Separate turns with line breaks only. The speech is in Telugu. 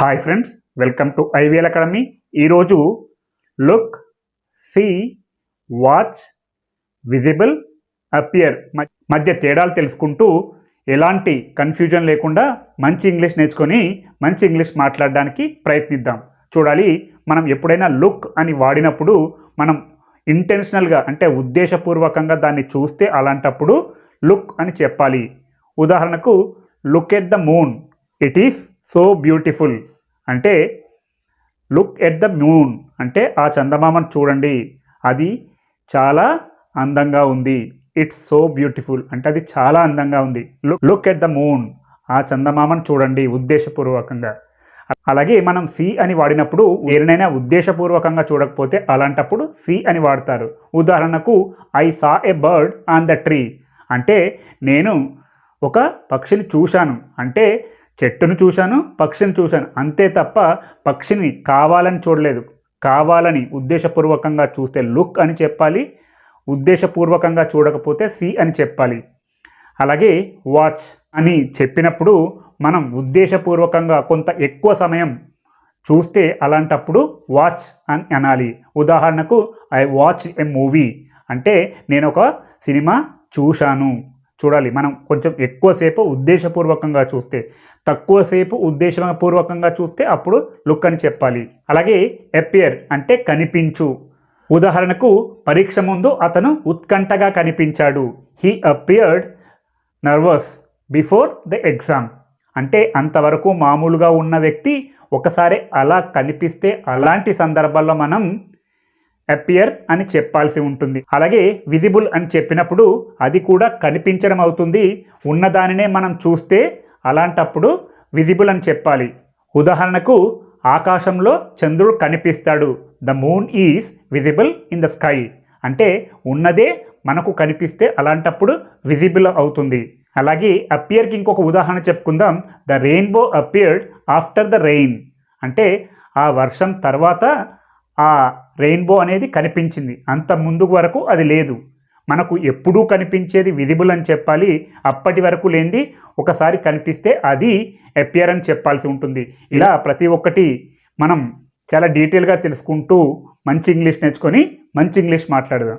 Hi friends welcome to IVL Academy. ఈరోజు look see watch visible appear మధ్య తేడాలు తెలుసుకుంటూ ఎలాంటి కన్ఫ్యూజన్ లేకుండా మంచి ఇంగ్లీష్ నేర్చుకొని మంచి ఇంగ్లీష్ మాట్లాడడానికి ప్రయత్నిద్దాం. చూడాలి మనం ఎప్పుడైనా లుక్ అని వాడినప్పుడు మనం ఇంటెన్షనల్గా అంటే ఉద్దేశపూర్వకంగా దాన్ని చూస్తే అలాంటప్పుడు లుక్ అని చెప్పాలి. ఉదాహరణకు look at the moon. It is so beautiful. అంటే లుక్ ఎట్ ద మూన్. అంటే ఆ చందమామను చూడండి. అది చాలా అందంగా ఉంది. It's so beautiful. అంటే అది చాలా అందంగా ఉంది. Look look at the moon. ఆ చందమామను చూడండి ఉద్దేశపూర్వకంగా. అలాగే మనం సి అని వాడినప్పుడు ఏదైనా ఉద్దేశపూర్వకంగా చూడకపోతే అలాంటప్పుడు సి అని వాడతారు. ఉదాహరణకు I saw a bird on the tree. అంటే నేను ఒక పక్షిని చూశాను. అంటే చెట్టును చూశాను పక్షిని చూశాను. అంతే తప్ప పక్షిని కావాలని చూడలేదు. కావాలని ఉద్దేశపూర్వకంగా చూస్తే లుక్ అని చెప్పాలి ఉద్దేశపూర్వకంగా చూడకపోతే సి అని చెప్పాలి. అలాగే వాచ్ అని చెప్పినప్పుడు మనం ఉద్దేశపూర్వకంగా కొంత ఎక్కువ సమయం చూస్తే అలాంటప్పుడు వాచ్ అని అనాలి. ఉదాహరణకు ఐ వాచ్ ఎ మూవీ అంటే నేను ఒక సినిమా చూశాను. చూడాలి. మనం కొంచెం ఎక్కువసేపు ఉద్దేశపూర్వకంగా చూస్తే తక్కువసేపు ఉద్దేశపూర్వకంగా చూస్తే అప్పుడు లుక్ అని చెప్పాలి. అలాగే ఎపియర్ అంటే కనిపించు. ఉదాహరణకు పరీక్ష ముందు అతను ఉత్కంఠగా కనిపించాడు. He appeared nervous before the exam అంటే అంతవరకు మామూలుగా ఉన్న వ్యక్తి ఒకసారి అలా కనిపిస్తే అలాంటి సందర్భాల్లో మనం అపియర్ అని చెప్పాల్సి ఉంటుంది. అలాగే విజిబుల్ అని చెప్పినప్పుడు అది కూడా కనిపించడం అవుతుంది. ఉన్నదానినే మనం చూస్తే అలాంటప్పుడు విజిబుల్ అని చెప్పాలి. ఉదాహరణకు ఆకాశంలో చంద్రుడు కనిపిస్తాడు. The moon is visible in the sky అంటే ఉన్నదే మనకు కనిపిస్తే అలాంటప్పుడు విజిబుల్ అవుతుంది. అలాగే అపియర్కి ఇంకొక ఉదాహరణ చెప్పుకుందాం. The rainbow appeared after the rain అంటే ఆ వర్షం తర్వాత ఆ రెయిన్బో అనేది కనిపించింది. అంత ముందు వరకు అది లేదు. మనకు ఎప్పుడూ కనిపించేది విజిబుల్ అని చెప్పాలి. అప్పటి వరకు లేనిది ఒకసారి కనిపిస్తే అది ఎపియర్ అని చెప్పాల్సి ఉంటుంది. ఇలా ప్రతి ఒక్కటి మనం చాలా డీటెయిల్గా తెలుసుకుంటూ మంచి ఇంగ్లీష్ నేర్చుకొని మంచి ఇంగ్లీష్ మాట్లాడదాం.